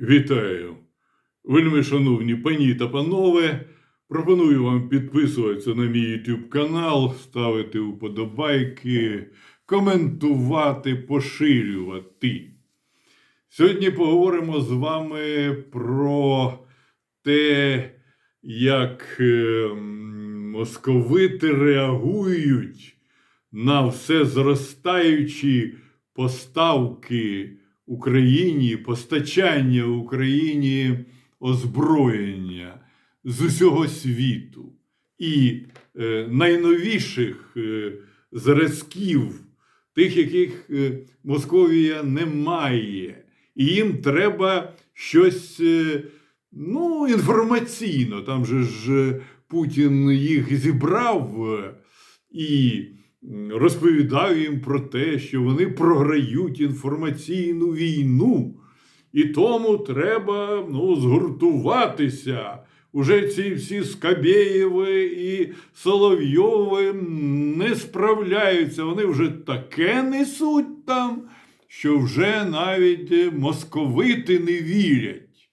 Вітаю! Вельми шановні пані та панове. Пропоную вам підписуватися на мій YouTube канал, ставити вподобайки, коментувати, поширювати. Сьогодні поговоримо з вами про те, як е, московити реагують на все зростаючі поставки Україні, постачання Україні озброєння з усього світу і е, найновіших е, зразків, тих, яких е, Московія не має. І їм треба щось е, ну, інформаційно. Там же ж е, Путін їх зібрав е, і м, розповідав їм про те, що вони програють інформаційну війну. І тому треба ну, згуртуватися. Уже ці всі Скабєєви і Соловйови не справляються. Вони вже таке несуть там, що вже навіть е, московити не вірять.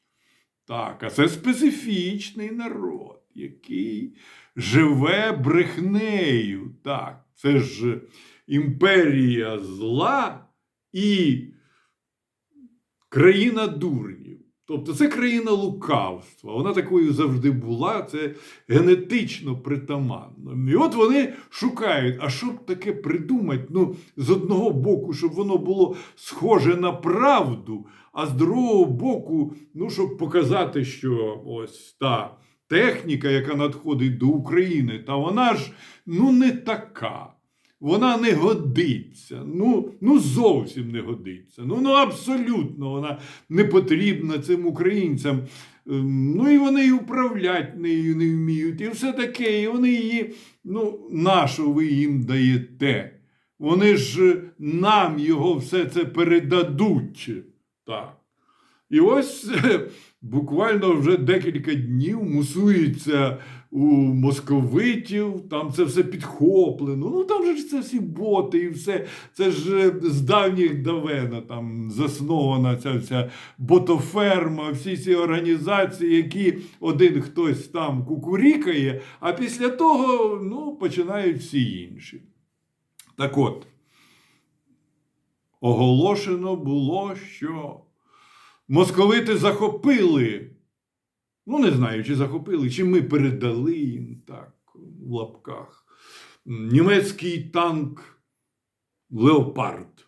Так, а це специфічний народ, який живе брехнею. Так, це ж імперія зла і країна дурнів. Тобто це країна лукавства. Вона такою завжди була, це генетично притаманно. І от вони шукають, а що б таке придумати? Ну, з одного боку, щоб воно було схоже на правду, а з другого боку, ну, щоб показати, що ось та техніка, яка надходить до України, та вона ж ну, не така. Вона не годиться. Ну, ну зовсім не годиться. Ну, ну абсолютно вона не потрібна цим українцям. Ем, Ну і вони і управляти нею не вміють, і все таке. І вони її, ну, нашу ви їм даєте. Вони ж нам його все це передадуть. Так. І ось е, буквально вже декілька днів мусується у московитів, там це все підхоплено. Ну там же ж це всі боти і все. Це ж е, з давніх давена там заснована ця вся ботоферма, всі ці організації, які один хтось там кукурікає, а після того ну, починають всі інші. Так от, оголошено було, що московити захопили. Ну, не знаю, чи захопили, чи ми передали їм так в лапках. Німецький танк Леопард.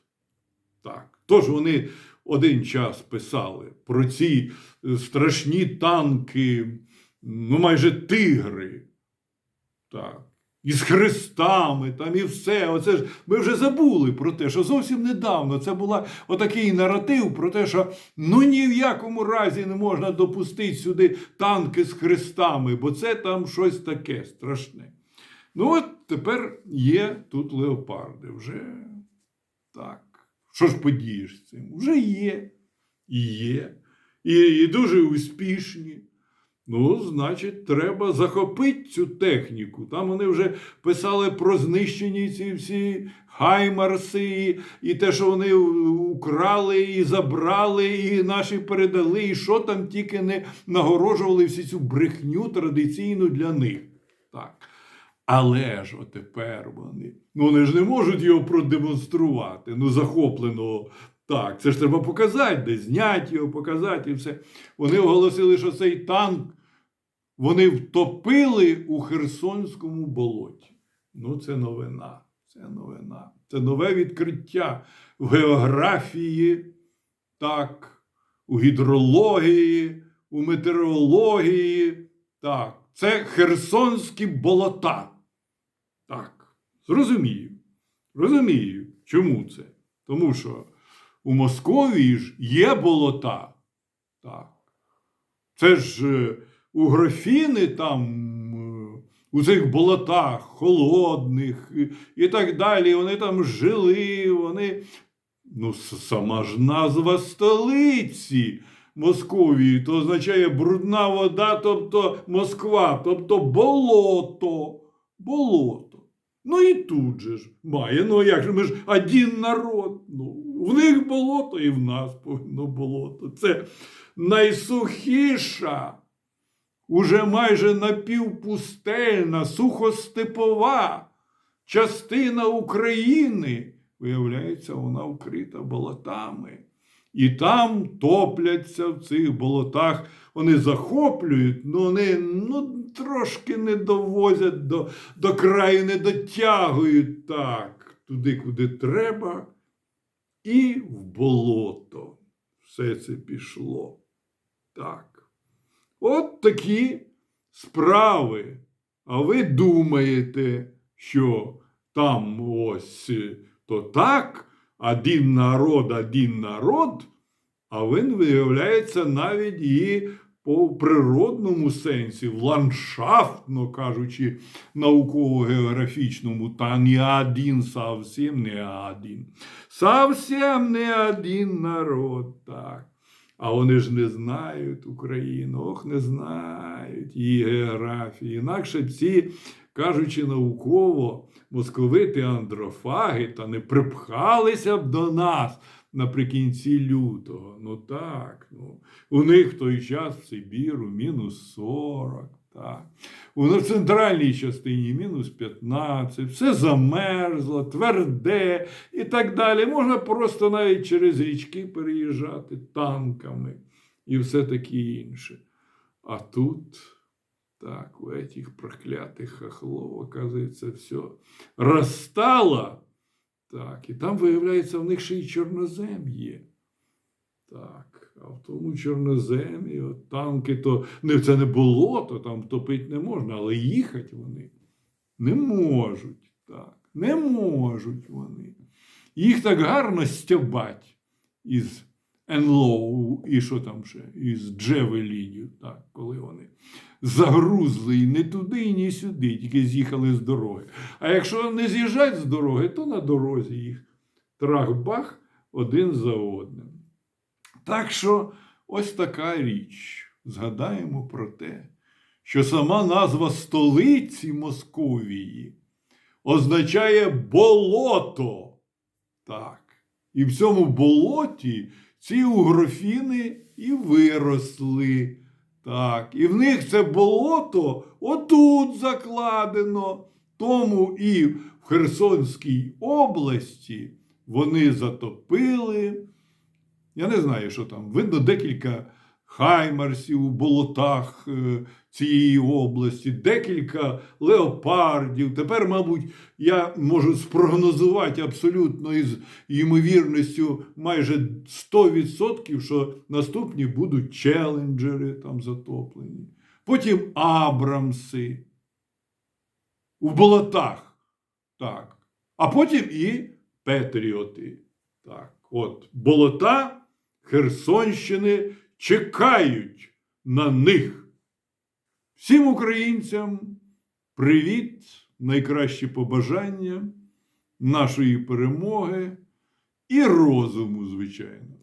Так. Тож вони один час писали про ці страшні танки, ну майже тигри. Так. І з хрестами, там і все. Оце ж ми вже забули про те, що зовсім недавно це була отакий наратив про те, що ну ні в якому разі не можна допустити сюди танки з хрестами, бо це там щось таке страшне. Ну, от тепер є тут леопарди. Вже так. Що ж подієш з цим? Вже є. І є. І, і дуже успішні. Ну, значить, треба захопити цю техніку. Там вони вже писали про знищені ці всі хаймарси, і те, що вони украли і забрали, і наші передали, і що там тільки не нагороджували всі цю брехню традиційну для них. Так. Але ж отепер вони. Ну, вони ж не можуть його продемонструвати. Ну, захопленого. Так, це ж треба показати, де зняти його, показати і все. Вони оголосили, що цей танк вони втопили у Херсонському болоті. Ну, це новина. Це новина. Це нове відкриття в географії, так, у гідрології, у метеорології. Так, це Херсонські болота. Так, зрозумію. Розумію, чому це? Тому що у Московії ж є болота. Так. Це ж е, у графіни там, е, у цих болотах холодних і, і так далі. Вони там жили, вони. Ну, сама ж назва столиці Московії, то означає брудна вода, тобто Москва, тобто болото. Болото. Ну і тут же ж має. Ну як же ми ж один народ. Ну, В них болото і в нас повинно болото. Це найсухіша, уже майже напівпустельна, сухостепова частина України. Виявляється, вона вкрита болотами. І там топляться в цих болотах. Вони захоплюють, але вони ну, трошки не довозять до, до краю, не дотягують так, туди, куди треба. І в болото все це пішло. Так. От такі справи. А ви думаєте, що там ось е, то так, один народ, один народ, а він виявляється навіть і по природному сенсі, ландшафтно кажучи, науково-географічному, та не один, совсем не один. Совсем не один народ, так. А вони ж не знають Україну, ох, не знають її географії. Інакше ці, кажучи науково, московити андрофаги та не припхалися б до нас наприкінці лютого. Ну так, ну. у них в той час в Сибіру мінус 40. Так. У центральній частині мінус 15, все замерзло, тверде і так далі. Можна просто навіть через річки переїжджати танками і все таке інше. А тут, так, у этих проклятих хохлов, оказується, все розстало. Так, і там, виявляється, в них ще й чорнозем є. Так, а в тому чорноземі от танки, то не, це не болото, там топити не можна, але їхати вони не можуть. Так, не можуть вони. Їх так гарно стябать із НЛО, і що там ще, із Джевелінів, так, коли вони загрузли і не туди, і не сюди, тільки з'їхали з дороги. А якщо не з'їжджать з дороги, то на дорозі їх трах-бах один за одним. Так що ось така річ. Згадаємо про те, що сама назва столиці Московії означає болото. Так. І в цьому болоті ці угрофіни і виросли. Так. І в них це болото отут закладено. Тому і в Херсонській області вони затопили. Я не знаю, що там. Видно декілька хаймарсів у болотах е, цієї області, декілька леопардів. Тепер, мабуть, я можу спрогнозувати абсолютно із ймовірністю майже 100%, що наступні будуть челенджери там затоплені. Потім Абрамси у болотах. Так. А потім і Петріоти. Так. От, болота Херсонщини чекають на них. Всім українцям привіт, найкращі побажання нашої перемоги і розуму, звичайно.